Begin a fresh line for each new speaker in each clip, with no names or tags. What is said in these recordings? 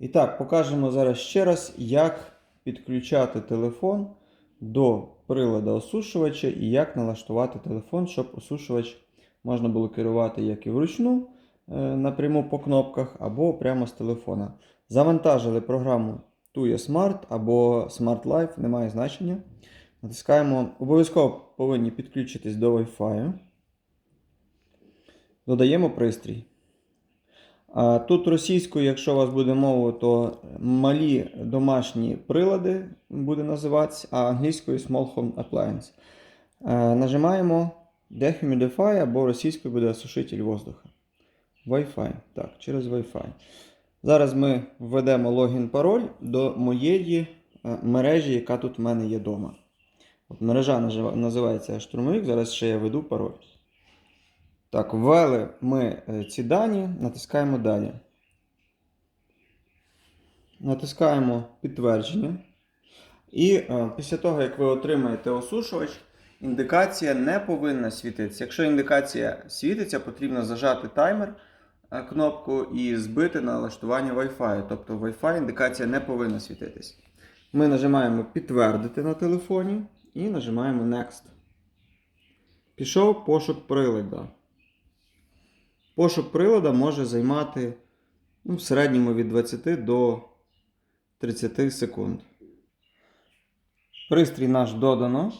І так, покажемо зараз ще раз, як підключати телефон до приладу осушувача і як налаштувати телефон, щоб осушувач можна було керувати як і вручну е, напряму по кнопках, або прямо з телефона. Завантажили програму Tuya Smart або Smart Life, немає значення. Натискаємо, обов'язково повинні підключитись до Wi-Fi. Додаємо пристрій. Тут російською, якщо у вас буде мова, то малі домашні прилади буде називатися, а англійською Small Home Appliance. Е, Нажимаємо Dehumidify або російською буде осушитель воздуха. Wi-Fi. Так, через Wi-Fi. Зараз ми введемо логін пароль до моєї е, мережі, яка тут в мене є вдома. От мережа називається штурмовик. Зараз ще я веду пароль. Так, ввели ми е, ці дані, натискаємо далі. Натискаємо підтвердження. І е, після того, як ви отримаєте осушувач, індикація не повинна світитися. Якщо індикація світиться, потрібно зажати таймер е, кнопку і збити налаштування Wi-Fi. Тобто Wi-Fi індикація не повинна світитись. Ми нажимаємо підтвердити на телефоні і нажимаємо Next. Пішов пошук прилада. Пошук прилада може займати ну, в середньому від 20 до 30 секунд. Пристрій наш додано.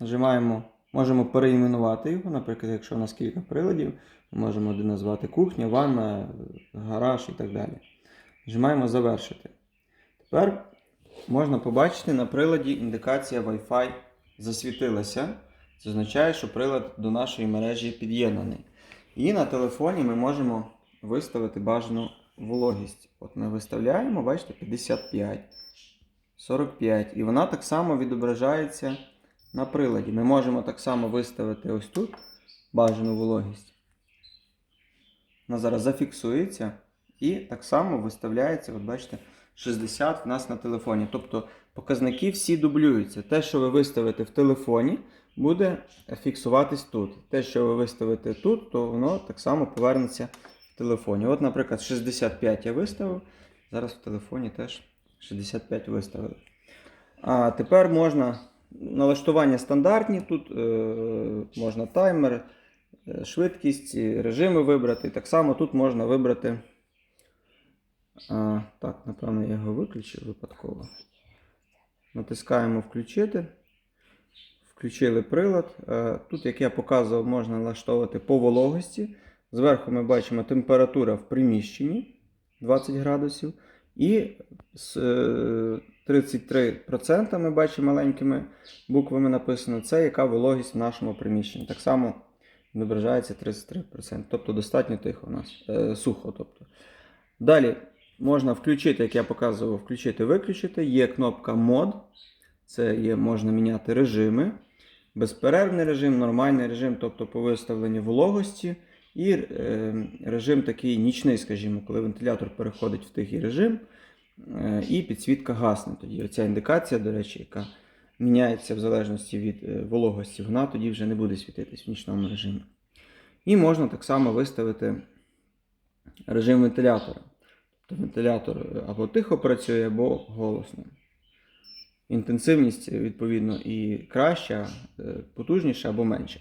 Нажимаємо, можемо переіменувати його. Наприклад, якщо у нас кілька приладів, ми можемо один назвати кухня, ванна, гараж і так далі. Нажимаємо завершити. Тепер можна побачити на приладі індикація Wi-Fi засвітилася. Це означає, що прилад до нашої мережі під'єднаний. І на телефоні ми можемо виставити бажану вологість. От ми виставляємо, бачите, 55, 45. І вона так само відображається на приладі. Ми можемо так само виставити ось тут бажану вологість. Вона зараз зафіксується і так само виставляється, от бачите, 60 в нас на телефоні. Тобто показники всі дублюються. Те, що ви виставите в телефоні, буде фіксуватись тут. Те, що ви виставите тут, то воно так само повернеться в телефоні. От, наприклад, 65 я виставив. Зараз в телефоні теж 65 виставили. А тепер можна налаштування стандартні. Тут е, можна таймер, е, швидкість, режими вибрати. Так само тут можна вибрати. А, так, напевно, я його виключив випадково. Натискаємо включити. Включили прилад. Е, Тут, як я показував, можна налаштовувати по вологості. Зверху ми бачимо температура в приміщенні 20 градусів. І з е, 33% ми бачимо маленькими буквами написано, це яка вологість в нашому приміщенні. Так само відображається 33%. Тобто достатньо тихо у нас, е, сухо. Тобто. Далі можна включити, як я показував, включити-виключити. Є кнопка мод. Це є, можна міняти режими. Безперервний режим, нормальний режим, тобто по виставленню вологості. І е, режим такий нічний, скажімо, коли вентилятор переходить в тихий режим е, і підсвітка гасне. Тоді оця індикація, до речі, яка міняється в залежності від е, вологості, вона тоді вже не буде світитись в нічному режимі. І можна так само виставити режим вентилятора. Тобто вентилятор або тихо працює, або голосно. Інтенсивність, відповідно, і краща, е, потужніша або менша.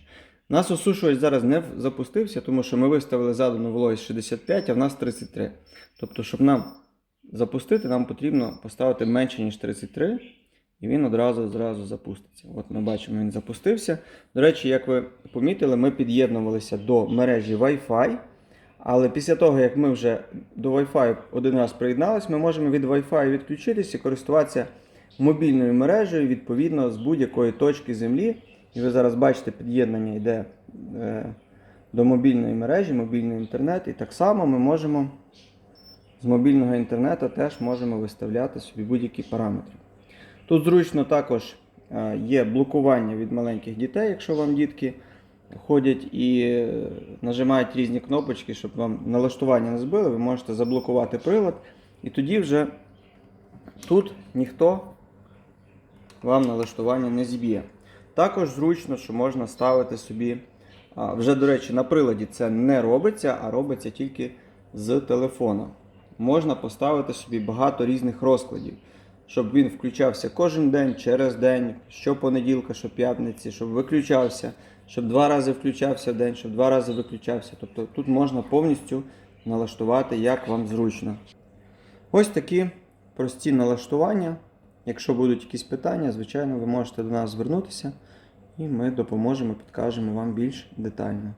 У нас осушувач зараз не запустився, тому що ми виставили задану вологість 65, а в нас 33. Тобто, щоб нам запустити, нам потрібно поставити менше, ніж 33, і він одразу зразу запуститься. От ми бачимо, він запустився. До речі, як ви помітили, ми під'єднувалися до мережі Wi-Fi. Але після того, як ми вже до Wi-Fi один раз приєдналися, ми можемо від Wi-Fi відключитися і користуватися мобільною мережею відповідно з будь-якої точки землі. І ви зараз бачите, під'єднання йде е, до мобільної мережі, мобільний інтернет. І так само ми можемо з мобільного інтернету теж можемо виставляти собі будь-які параметри. Тут зручно також е, є блокування від маленьких дітей, якщо вам дітки ходять і е, нажимають різні кнопочки, щоб вам налаштування не збили, ви можете заблокувати прилад. І тоді вже тут ніхто вам налаштування не зіб'є. Також зручно, що можна ставити собі. Вже, до речі, на приладі це не робиться, а робиться тільки з телефона. можна поставити собі багато різних розкладів, щоб він включався кожен день, через день, щопонеділка, щоп'ятниці, щоб виключався, щоб два рази включався в день, щоб два рази виключався. Тобто тут можна повністю налаштувати, як вам зручно. Ось такі прості налаштування. Якщо будуть якісь питання, звичайно, ви можете до нас звернутися, і ми допоможемо, підкажемо вам більш детально.